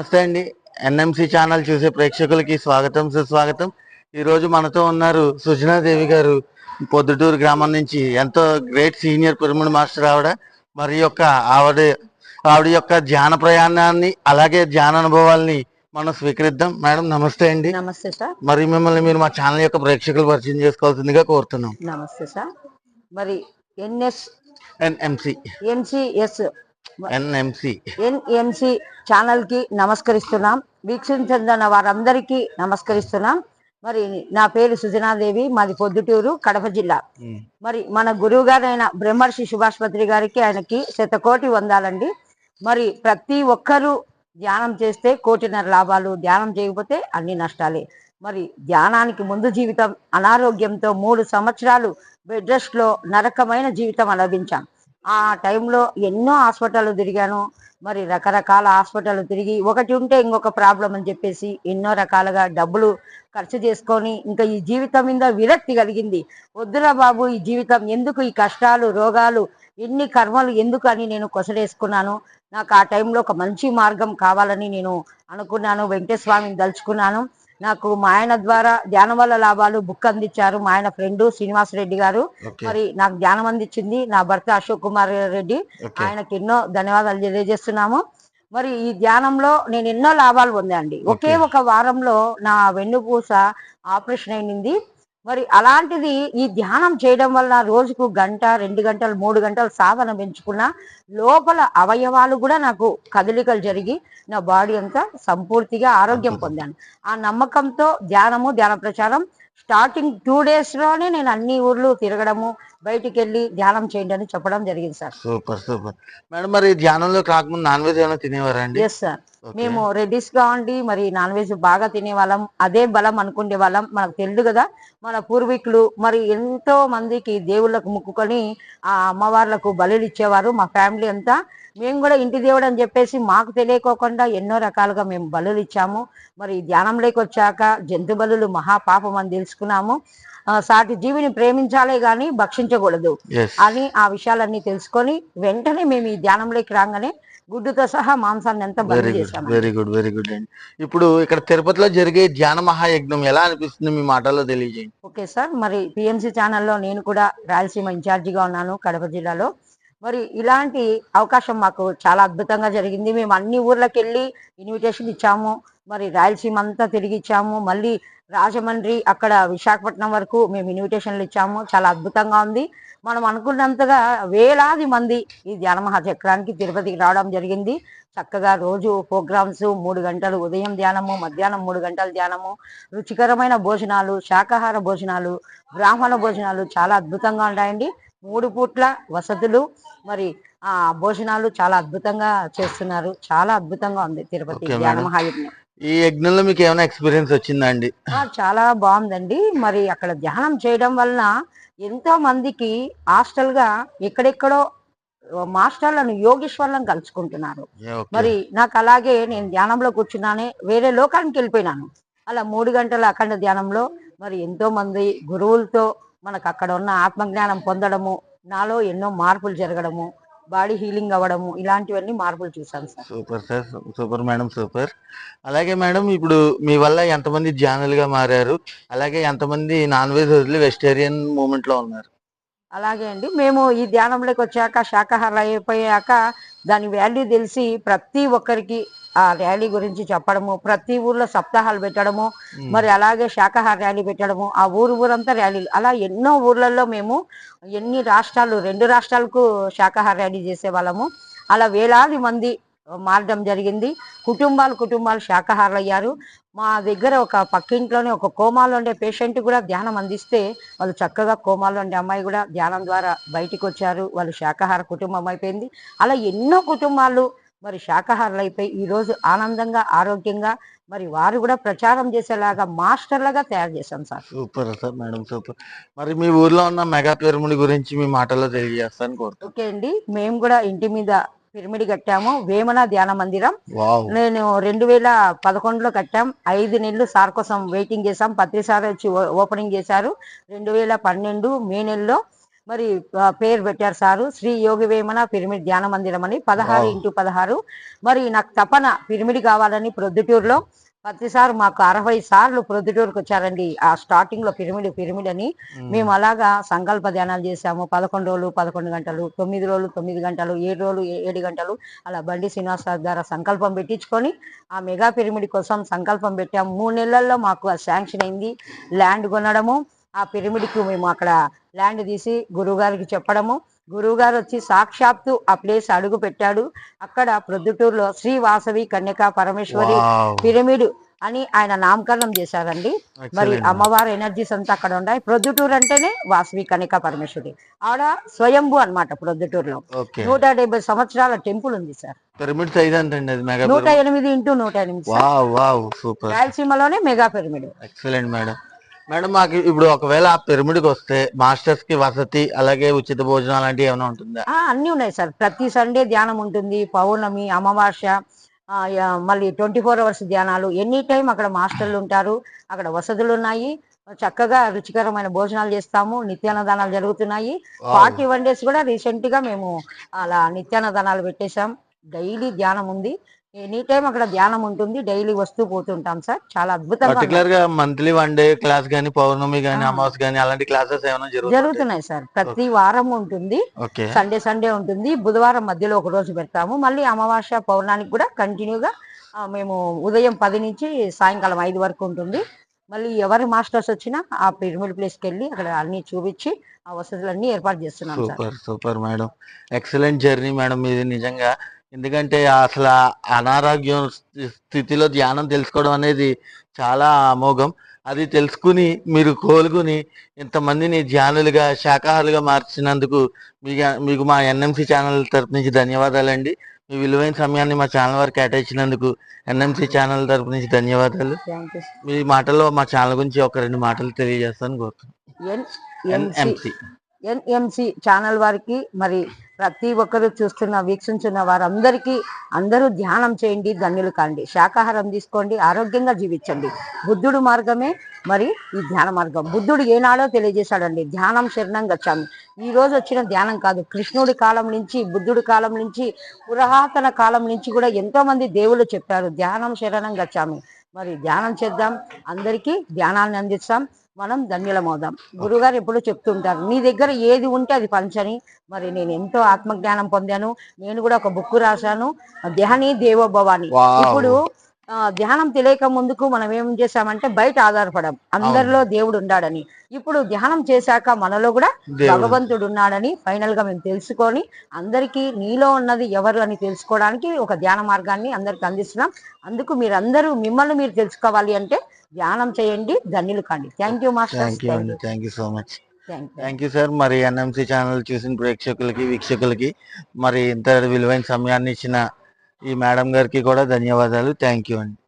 నమస్తే అండి. NMC channel చూసే ప్రేక్షకులకి స్వాగతం సుస్వాగతం. ఈ రోజు మనతో ఉన్నారు సుజనాదేవి గారు పొద్దుటూరు గ్రామం నుంచి ఎంతో గ్రేట్ సీనియర్ పిరమిడ్ మాస్టర్ ఆవిడ మరి యొక్క ఆవిడ ఆవిడ యొక్క ధ్యాన ప్రయాణాన్ని అలాగే ధ్యాన అనుభవాల్ని మనం స్వీకరిద్దాం. మేడం నమస్తే అండి. నమస్తే సార్. మరి మిమ్మల్ని మీరు మా ఛానల్ యొక్క ప్రేక్షకులు పరిచయం చేసుకోవాల్సిందిగా కోరుతున్నాం. నమస్తే సార్. మరి N S N M C. N C S N M C N M C ఛానల్కి నమస్కరిస్తున్నాం. వీక్షించిన వారందరికీ నమస్కరిస్తున్నాం. మరి నా పేరు సుజనాదేవి మాది పొద్దుటూరు కడప జిల్లా. మరి మన గురువు గారైన బ్రహ్మర్షి సుభాష్పత్రి గారికి ఆయనకి శతకోటి వందాలండి. మరి ప్రతి ఒక్కరూ ధ్యానం చేస్తే కోటిన్నర లాభాలు ధ్యానం చేయకపోతే అన్ని నష్టాలే. మరి ధ్యానానికి ముందు జీవితం అనారోగ్యంతో మూడు సంవత్సరాలు బెడ్ రెస్ట్లో నరకమైన జీవితం అనుభవించాం. ఆ టైంలో ఎన్నో హాస్పిటల్ తిరిగాను. మరి రకరకాల హాస్పిటల్ తిరిగి ఒకటి ఉంటే ఇంకొక ప్రాబ్లం అని చెప్పేసి ఎన్నో రకాలుగా డబ్బులు ఖర్చు చేసుకొని ఇంకా ఈ జీవితం మీద విరక్తి కలిగింది. వద్దురా బాబు ఈ జీవితం ఎందుకు ఈ కష్టాలు రోగాలు ఎన్ని కర్మలు ఎందుకు అని నేను కొసరేసుకున్నాను. నాకు ఆ టైంలో ఒక మంచి మార్గం కావాలని నేను అనుకున్నాను. వెంకటేశ్వర స్వామిని దలుచుకున్నాను నాకు మా ఆయన ద్వారా ధ్యానం వల్ల లాభాలు బుక్ అందించారు. మా ఆయన ఫ్రెండ్ శ్రీనివాస్ రెడ్డి గారు. మరి నాకు ధ్యానం అందించింది నా భర్త అశోక్ కుమార్ రెడ్డి. ఆయనకి ఎన్నో ధన్యవాదాలు తెలియజేస్తున్నాము. మరి ఈ ధ్యానంలో నేను ఎన్నో లాభాలు పొందాండి ఒకే. ఒక వారంలో నా వెన్నుపూస ఆపరేషన్ అయింది మరి అలాంటిది ఈ ధ్యానం చేయడం వల్ల రోజుకు గంట రెండు గంటలు మూడు గంటలు సాధన పెంచుకున్న లోపల అవయవాలు కూడా నాకు కదలికలు జరిగి నా బాడీ అంతా సంపూర్తిగా ఆరోగ్యం. పొందాను ఆ నమ్మకంతో ధ్యానము ధ్యాన ప్రచారం స్టార్టింగ్ టూ డేస్లోనే నేను అన్ని ఊర్లు తిరగడము బయటికి వెళ్ళి ధ్యానం చేయండి అని చెప్పడం జరిగింది సార్. Super super. మేడం మరి ధ్యానంలోకి రాకముందు నాన్ వెజ్ ఏమైనా తినేవారా అండి? Yes sir. మేము రెడ్డిస్గా ఉండి మరి నాన్ వెజ్ బాగా తినే వాళ్ళం అదే బలం అనుకునే వాళ్ళం మనకు తెలుసు కదా మన పూర్వీకులు మరి ఎంతో మందికి దేవుళ్ళకు ముక్కుకొని ఆ అమ్మవార్లకు బలులు ఇచ్చేవారు. మా ఫ్యామిలీ అంతా మేము కూడా ఇంటి దేవుడు అని చెప్పేసి మాకు తెలియకోకుండా ఎన్నో రకాలుగా మేము బలులు ఇచ్చాము. మరి ధ్యానంలోకి వచ్చాక జంతు బలులు మహాపాపం అని తెలుసుకున్నాము. సాటి జీవిని ప్రేమించాలే గాని భక్షించకూడదు Yes. అని ఆ విషయాలన్నీ తెలుసుకొని వెంటనే మేము ఈ ధ్యానంలోకి రాగానే గుడ్డుతో సహా మాంసాన్ని అంతా very good very good very good అండి. ఇప్పుడు ఇక్కడ తిరుపతిలో జరిగే ధ్యాన మహాయజ్ఞం ఎలా అనిపిస్తుంది మీ మాటల్లో తెలియజేయండి? ఓకే సార్ మరి పిఎంసి ఛానల్లో నేను కూడా రాయలసీమ ఇన్ఛార్జిగా ఉన్నాను కడప జిల్లాలో. మరి ఇలాంటి అవకాశం మాకు చాలా అద్భుతంగా జరిగింది. మేము అన్ని ఊర్లకు వెళ్ళి ఇన్విటేషన్ ఇచ్చాము. మరి రాయలసీమ అంతా తిరిగి ఇచ్చాము. మళ్ళీ రాజమండ్రి అక్కడ విశాఖపట్నం వరకు మేము ఇన్విటేషన్లు ఇచ్చాము. చాలా అద్భుతంగా ఉంది. మనం అనుకున్నంతగా వేలాది మంది ఈ ధ్యాన మహాచక్రానికి తిరుపతికి రావడం జరిగింది. చక్కగా రోజు ప్రోగ్రామ్స్ మూడు గంటలు ఉదయం ధ్యానము మధ్యాహ్నం మూడు గంటల ధ్యానము రుచికరమైన భోజనాలు శాకాహార భోజనాలు బ్రాహ్మణ భోజనాలు చాలా అద్భుతంగా ఉంటాయండి. మూడు పూట్ల వసతులు మరి ఆ భోజనాలు చాలా అద్భుతంగా చేస్తున్నారు. చాలా అద్భుతంగా ఉంది తిరుపతి ధ్యాన. మహాయజ్ఞం. ఈ యజ్ఞంలో మీకు ఏమైనా ఎక్స్పీరియన్స్ వచ్చిందా అండి? ఆ, చాలా బాగుందండి. మరి అక్కడ ధ్యానం చేయడం వలన ఎంతో మందికి హాస్టల్గా ఎక్కడెక్కడో మాస్టర్లను యోగేశ్వర్లను కలుసుకుంటున్నారు. మరి నాకు అలాగే నేను ధ్యానంలో కూర్చున్నానే వేరే లోకానికి వెళ్ళిపోయినాను. అలా మూడు గంటల అఖండ ధ్యానంలో మరి ఎంతో మంది గురువులతో మనకు అక్కడ ఉన్న ఆత్మజ్ఞానం పొందడము నాలో ఎన్నో మార్పులు జరగడము బాడీ హీలింగ్ అవ్వడము ఇలాంటివన్నీ మార్పులు చూసాను sir. Super sir super madam super. అలాగే మేడం ఇప్పుడు మీ వల్ల ఎంతమంది ధ్యానులుగా మారారు అలాగే ఎంతమంది నాన్ వెజ్ వదిలి వెజిటేరియన్ మూమెంట్లో ఉన్నారు? అలాగే అండి. మేము ఈ ధ్యానంలోకి వచ్చాక శాకాహార అయిపోయాక దాని వాల్యూ తెలిసి ప్రతి ఒక్కరికి ఆ ర్యాలీ గురించి చెప్పడము ప్రతి ఊర్లో సప్తాహాలు పెట్టడము మరి అలాగే శాకాహార ర్యాలీ పెట్టడము ఆ ఊరు ఊరంతా ర్యాలీలు అలా ఎన్నో ఊర్లలో మేము ఎన్ని రాష్ట్రాలు రెండు రాష్ట్రాలకు శాకాహార ర్యాలీ చేసేవాళ్ళము. అలా వేలాది మంది మారడం జరిగింది. కుటుంబాలు కుటుంబాలు శాకాహారులు అయ్యారు మా దగ్గర ఒక పక్కింట్లోనే ఒక కోమాలో ఉండే పేషెంట్ కూడా ధ్యానం అందిస్తే వాళ్ళు చక్కగా కోమాలో ఉండే అమ్మాయి కూడా ధ్యానం ద్వారా బయటికి వచ్చారు వాళ్ళు శాకాహార కుటుంబం అయిపోయింది. అలా ఎన్నో కుటుంబాలు మరి శాకాహారులు అయిపోయి ఈ రోజు ఆనందంగా ఆరోగ్యంగా మరి వారు కూడా ప్రచారం చేసేలాగా మాస్టర్లుగా తయారు చేశాం sir. Super sir madam super. మరి మీ ఊర్లో ఉన్న మెగా పిరమిడ్ గురించి మీ మాటల్లో తెలియజేస్తాను కోరుతాను. ఓకే అండి. మేము కూడా ఇంటి మీద పిరమిడ్ కట్టాము. వేమన ధ్యాన మందిరం. నేను రెండు వేల పదకొండులో కట్టాం. ఐదు నెలలు సార్ కోసం వెయిటింగ్ చేసాం పత్రి సార్ వచ్చి ఓపెనింగ్ చేశారు. రెండు వేల పన్నెండు మే నెలలో మరి పేరు పెట్టారు సారు. శ్రీ యోగి వేమన పిరమిడ్ ధ్యాన మందిరం అని. పదహారు. ఇంటూ పదహారు. మరి నాకు తపన పిరమిడ్ కావాలని ప్రొద్దుటూరులో ప్రతిసారి మాకు అరవై సార్లు ప్రొద్దుటూరుకు వచ్చారండి. ఆ స్టార్టింగ్లో పిరమిడ్ పిరమిడ్ అని మేము. అలాగా సంకల్ప ధ్యానాలు చేసాము పదకొండు రోజులు పదకొండు గంటలు తొమ్మిది రోజులు తొమ్మిది గంటలు ఏడు రోజులు ఏడు గంటలు అలా బండి శ్రీనివాస ద్వారా సంకల్పం పెట్టించుకొని ఆ మెగా పిరమిడ్ కోసం సంకల్పం పెట్టాము మూడు నెలల్లో మాకు శాంక్షన్ అయింది. ల్యాండ్ కొనడము ఆ పిరమిడ్కి మేము అక్కడ ల్యాండ్ తీసి గురువుగారికి చెప్పడము గురువుగారు వచ్చి సాక్షాత్తు ఆ ప్లేస్ అడుగు పెట్టాడు. అక్కడ ప్రొద్దుటూరులో శ్రీ వాసవి కన్యకా పరమేశ్వరి. పిరమిడ్ అని ఆయన నామకరణం చేశారండి. మరి. అమ్మవారి ఎనర్జీస్ అంతా అక్కడ ఉన్నాయి. ప్రొద్దుటూరు అంటేనే వాసవి కన్యకా పరమేశ్వరి. ఆడ స్వయంభు అన్నమాట ప్రొద్దుటూరులో. నూట డెబ్బై సంవత్సరాల టెంపుల్ ఉంది సార్. నూట ఎనిమిది ఇంటూ నూట ఎనిమిది రాయలసీమలోనే mega pyramid. Excellent madam madam మాకు ఇప్పుడు ఒకవేళ ఆ పిరమిడ్కి వస్తే మాస్టర్స్కి వసతి అలాగే ఉచిత భోజనం అలాంటివి ఏమైనా ఉంటుందా? ఆ, అన్నీ ఉన్నాయి సార్. ప్రతి సండే ధ్యానం ఉంటుంది పౌర్ణమి అమావాస్య ఆ, యా- మళ్ళీ ట్వంటీ ఫోర్ అవర్స్ ధ్యానాలు. ఎనీ టైం అక్కడ మాస్టర్లు ఉంటారు అక్కడ వసతులు ఉన్నాయి. చక్కగా రుచికరమైన భోజనాలు చేస్తాము నిత్యాన్నదానాలు జరుగుతున్నాయి. ఫార్టీ వన్ డేస్ కూడా రీసెంట్గా మేము అలా నిత్యాన్నదానాలు పెట్టేశాం. డైలీ ధ్యానం ఉంది. ఎనీ టైం అక్కడ ధ్యానం ఉంటుంది. డైలీ వస్తూ పోతుంటాం సార్. చాలా అద్భుతంగా. పర్టికులర్గా మంత్లీ వన్ డే క్లాస్ గానీ పౌర్ణమి గానీ ఆ. అమావాస్య గానీ అలాంటి క్లాసెస్ ఏమైనా జరుగుతాయి జరుగుతున్నాయి సార్. ప్రతి వారం ఉంటుంది. ఓకే. సండే సండే ఉంటుంది. బుధవారం మధ్యలో ఒక రోజు పెడతాము. మళ్ళీ అమావాస్య పౌర్ణానికి కూడా కంటిన్యూగా ఆ, మేము ఉదయం పది నుంచి సాయంకాలం ఐదు వరకు ఉంటుంది. మళ్ళీ ఎవరి మాస్టర్స్ వచ్చినా ఆ పిరమిడ్ ప్లేస్కి వెళ్ళి అక్కడ అన్ని చూపించి ఆ వసతులన్నీ ఏర్పాటు చేస్తున్నాం sir. Super super madam. Excellent journey madam. ఇది నిజంగా ఎందుకంటే అసలు అనారోగ్యం స్థి- స్థితిలో ధ్యానం తెలుసుకోవడం అనేది చాలా అమోఘం. అది తెలుసుకుని మీరు కోలుకుని ఇంతమందిని ధ్యానులుగా శాకాహారులుగా మార్చినందుకు మీకు మీకు మా ఎన్ఎంసి ఛానల్ తరపు నుంచి ధన్యవాదాలండి. మీ విలువైన సమయాన్ని మా ఛానల్ వారికి కేటాయించినందుకు ఎన్ఎంసి ఛానల్ తరపు నుంచి ధన్యవాదాలు. మీ మాటల్లో మా ఛానల్ గురించి ఒక రెండు మాటలు తెలియజేస్తాను కోరుతున్నాను. ఎన్ఎంసి ఛానల్ వారికి మరి ప్రతి ఒక్కరు చూస్తున్న వీక్షించున్న వారందరికీ అందరూ ధ్యానం చేయండి ధన్యులు కాండి. శాకాహారం తీసుకోండి ఆరోగ్యంగా జీవించండి. బుద్ధుడు మార్గమే మరి ఈ ధ్యాన మార్గం. బుద్ధుడు ఏనాడో తెలియజేశాడండి ధ్యానం శరణం గచ్చామి. ఈ రోజు వచ్చిన ధ్యానం కాదు కృష్ణుడి కాలం నుంచి బుద్ధుడి కాలం నుంచి పురాతన కాలం నుంచి కూడా ఎంతో మంది దేవుళ్ళు చెప్పారు ధ్యానం శరణం గచ్చామి. మరి ధ్యానం చేద్దాం. అందరికీ ధ్యానాన్ని అందిస్తాం. మనం ధన్యులమవుదాం. గురుగారు ఎప్పుడూ చెప్తుంటారు నీ దగ్గర ఏది ఉంటే అది పంచని. మరి నేను ఎంతో ఆత్మజ్ఞానం పొందాను. నేను కూడా ఒక బుక్ రాశాను ధ్యాని దేవోభవాని. ఇప్పుడు ధ్యానం తెలియక ముందుకు మనం ఏం చేసామంటే బయట ఆధారపడం. అందరిలో దేవుడు ఉన్నాడని. ఇప్పుడు ధ్యానం చేశాక మనలో కూడా. భగవంతుడు ఉన్నాడని ఫైనల్గా మేము తెలుసుకొని అందరికీ నీలో ఉన్నది ఎవరు అని తెలుసుకోవడానికి ఒక ధ్యాన మార్గాన్ని అందరికి అందిస్తున్నాం. అందుకు మీరందరూ మిమ్మల్ని మీరు తెలుసుకోవాలి అంటే ధ్యానం చేయండి ధన్యులు కాండి. Thank you master thank you so much thank you sir మరి ఎన్ఎంసి ఛానల్ చూసిన ప్రేక్షకులకి వీక్షకులకి మరి ఇంత విలువైన సమయాన్ని ఇచ్చిన ఈ మేడం గారికి కూడా ధన్యవాదాలు. థ్యాంక్ యూ అండి.